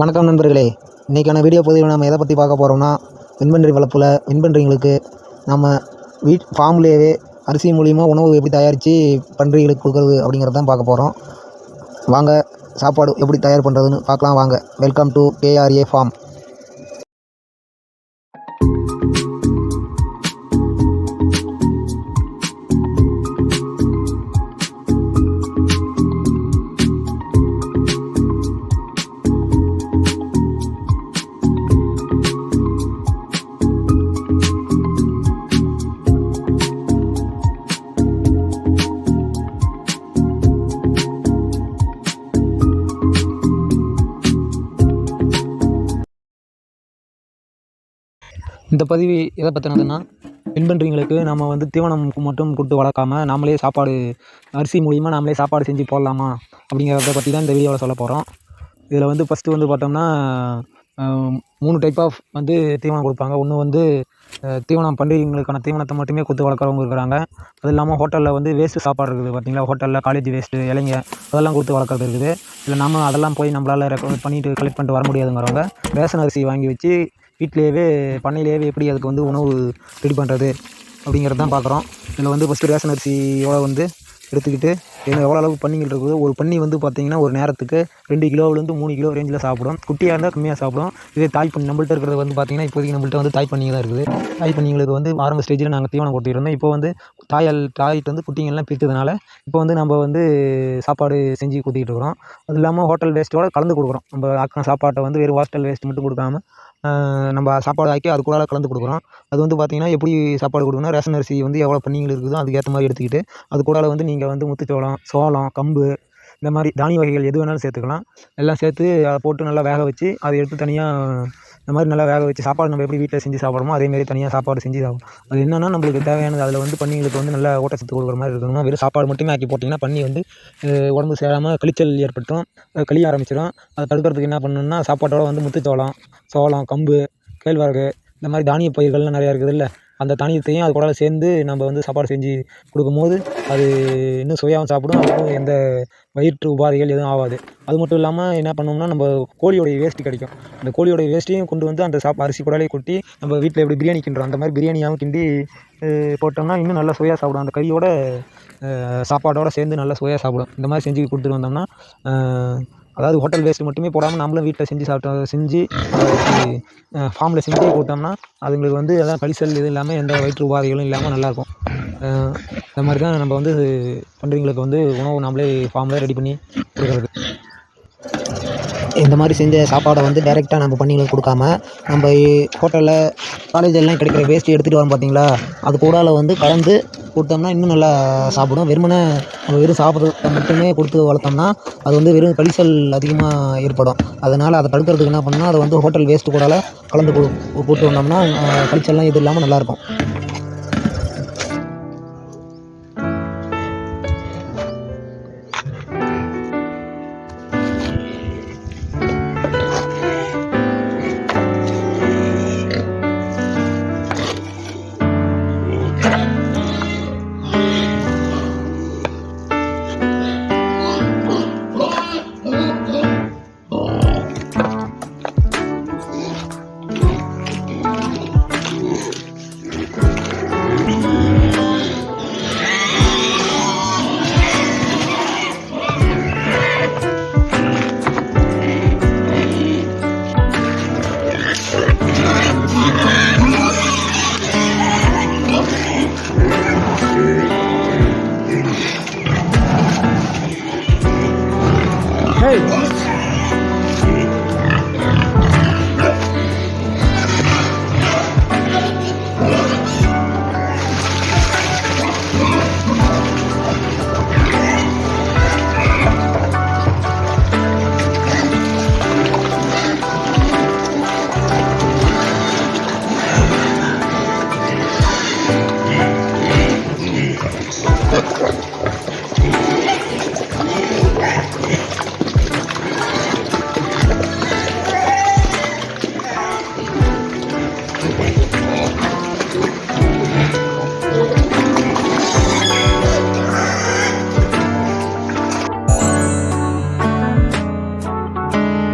வணக்கம் நண்பர்களே. இன்றைக்கான வீடியோ பதிவில் நம்ம எதை பற்றி பார்க்க போகிறோம்னா விண்பன்றி வளர்ப்பில் வெண்பன்றிங்களுக்கு நம்ம வீட் ஃபார்ம்லேயே அரிசி மூலிமா உணவு எப்படி தயாரித்து பன்றிகளுக்கு கொடுக்குறது அப்படிங்கிறத தான் பார்க்க போகிறோம் வாங்க சாப்பாடு எப்படி தயார் பண்ணுறதுன்னு பார்க்கலாம். வாங்க வெல்கம் டு கேஆர்ஏ ஃபார்ம் இந்த பதிவு எதை பற்றினதுன்னா பின்பன்றிங்களுக்கு நம்ம வந்து தீவனம் மட்டும் கொடுத்து வளர்க்காம நாமளே சாப்பாடு அரிசி மூலிமா நாமளே சாப்பாடு செஞ்சு போடலாமா? அப்படிங்கிறத பற்றி தான் இந்த வீடியோவில் சொல்ல போகிறோம் இதில் வந்து ஃபஸ்ட்டு வந்து பார்த்தோம்னா மூணு டைப் ஆஃப் வந்து தீவனம் கொடுப்பாங்க. ஒன்று வந்து தீவனம் பண்டிகைங்களுக்கான தீவனத்தை மட்டுமே கொடுத்து வளர்க்குறவங்க இருக்கிறாங்க. அது இல்லாமல் ஹோட்டலில் வந்து வேஸ்ட்டு சாப்பாடு இருக்குது பார்த்தீங்களா? ஹோட்டலில் காலேஜ் வேஸ்ட்டு இலைங்க அதெல்லாம் கொடுத்து வளர்க்குறது இருக்குது. இல்லை நம்ம அதெல்லாம் போய் நம்மளால் ரெக்கார்ட் பண்ணிட்டு கலெக்ட் பண்ணிட்டு வர முடியாதுங்கிறவங்க ரேஷன் அரிசி வாங்கி வச்சு வீட்டிலேயே பண்ணையிலேயே எப்படி அதுக்கு வந்து உணவு ரெடி பண்ணுறது அப்படிங்கிறது தான் பார்க்குறோம். இதில் வந்து ஃபஸ்ட்டு ரேஷன் அரிசியோட வந்து எடுத்துக்கிட்டு என்ன எவ்வளோ அளவு பன்னிகள் இருக்குது? ஒரு பன்னி வந்து பார்த்திங்கன்னா ஒரு நேரத்துக்கு ரெண்டு கிலோவிலேருந்து மூணு கிலோ ரேஞ்சில் சாப்பிடும். குட்டியாக இருந்தால் கம்மியாக சாப்பிடும். இதே தாய் பண்ணி நம்மள்ட்ட இருக்கிறது வந்து பார்த்திங்கன்னா இப்போதைக்கு நம்மள்ட்ட வந்து தாய் பண்ணிங்க தான் இருக்குது. தாய் பண்ணிங்களுக்கு வந்து ஆரம்ப ஸ்டேஜில் நாங்கள் தீவனம் கொடுத்துருந்தோம் இப்போ வந்து தாயால் தாயிட்டு வந்து குட்டிங்கள்லாம் பிரித்ததுனால இப்போ வந்து நம்ம வந்து சாப்பாடு செஞ்சு கொடுத்துக்கிட்டு இருக்கிறோம். அது இல்லாமல் ஹோட்டல் வேஸ்ட்டோட கலந்து கொடுக்குறோம். நம்ம ஆக்கின சாப்பாட்டை வந்து வெறும் ஹாஸ்டல் வேஸ்ட் மட்டும் கொடுக்காம நம்ம சாப்பாடு ஆக்கி அது கூட கலந்து கொடுக்குறோம். அது வந்து பார்த்தீங்கன்னா எப்படி சாப்பாடு கொடுக்குன்னா ரேஷன் அரிசி வந்து எவ்வளோ பன்னிகள் இருக்குதோ அதுக்கேற்ற மாதிரி எடுத்துக்கிட்டு அது கூட வந்து நீங்கள் வந்து முத்துச்சோளம் சோளம் கம்பு இந்த மாதிரி தானிய வகைகள் எது வேணாலும் சேர்த்துக்கலாம். எல்லாம் சேர்த்து அதை போட்டு நல்லா வேக வச்சு அதை எடுத்து தனியாக இந்த மாதிரி நல்லா வேக வச்சு சாப்பாடு நம்ம எப்படி வீட்டில் செஞ்சு சாப்பிட்றோமோ அதேமாரி தனியாக சாப்பாடு செஞ்சு சாப்பிடும் அது என்னென்னா நம்மளுக்கு தேவையானது அதில் வந்து பன்னிங்களுக்கு வந்து நல்லா ஓட்டச்சத்து கொடுக்குற மாதிரி இருக்கணும்னா வெறும் சாப்பாடு மட்டுமே ஆக்கி போட்டிங்கன்னா பன்னி வந்து உடம்பு சேராமல் கழிச்சல் ஏற்பட்டும் கழிய ஆரம்பிச்சிடும் அதை தடுக்கிறதுக்கு என்ன பண்ணணும்னா சாப்பாட்டோட வந்து முத்துச்சோளம் சோளம் கம்பு கேழ்வரகு இந்த மாதிரி தானிய பயிர்கள்லாம் நிறையா இருக்குதுல்ல அந்த தானியத்தையும் அது கூட சேர்ந்து நம்ம வந்து சாப்பாடு செஞ்சு கொடுக்கும்போது அது இன்னும் சுவையாகவும் சாப்பிடும் அதுக்கும் எந்த வயிற்று உபாதைகள் எதுவும் ஆகாது. அது மட்டும் இல்லாமல் என்ன பண்ணோம்னா நம்ம கோழியோடைய வேஸ்ட்டு கிடைக்கும். அந்த கோழியோடைய வேஸ்ட்டையும் கொண்டு வந்து அந்த சாப்பா அரிசி கூடலே கொட்டி நம்ம வீட்டில் எப்படி பிரியாணி கிண்டுறோம் அந்த மாதிரி பிரியாணியாகவும் கிண்டி போட்டோம்னா இன்னும் நல்லா சுவையாக சாப்பிடும். அந்த கறியோட சாப்பாடோடு சேர்ந்து நல்லா சுவையாக சாப்பிடும். இந்த மாதிரி செஞ்சு கொடுத்துட்டு வந்தோம்னா அதாவது ஹோட்டல் வேஸ்ட் மட்டுமே போடாமல் நம்மளும் வீட்டில் செஞ்சு சாப்பிட்டோம். செஞ்சு ஃபார்மில் செஞ்சு கொடுத்தோம்னா அதுங்களுக்கு வந்து எல்லாம் கழிசல் இது இல்லாமல் எந்த வயிற்று உபாதைகளும் இல்லாமல் நல்லாயிருக்கும் இந்த மாதிரி தான் நம்ம வந்து பன்றிங்களுக்கு வந்து உணவு நம்மளே ஃபார்மில் ரெடி பண்ணி கொடுக்குறது. இந்த மாதிரி செஞ்ச சாப்பாடை வந்து டைரெக்டாக நம்ம பண்ணிகளுக்கு கொடுக்காம நம்ம ஹோட்டலில் காலேஜெல்லாம் கிடைக்கிற வேஸ்ட்டு எடுத்துகிட்டு வரோம் பார்த்தீங்களா அது கூடால வந்து கலந்து கொடுத்தோம்னா இன்னும் நல்லா சாப்பிடும். வெறுமனே நம்ம வெறும் சாப்பிட்றது மட்டுமே கொடுத்து வளர்த்தோம்னா அது வந்து வெறும் கழிச்சல் அதிகமாக ஏற்படும். அதனால் அதை தடுக்கிறதுக்கு என்ன பண்ணால் அதை வந்து ஹோட்டல் வேஸ்ட்டு கூடால கலந்து கொடு போட்டு வந்தோம்னா கழிச்சல்லாம் எதுவும் இல்லாமல் நல்லாயிருக்கும் Hey.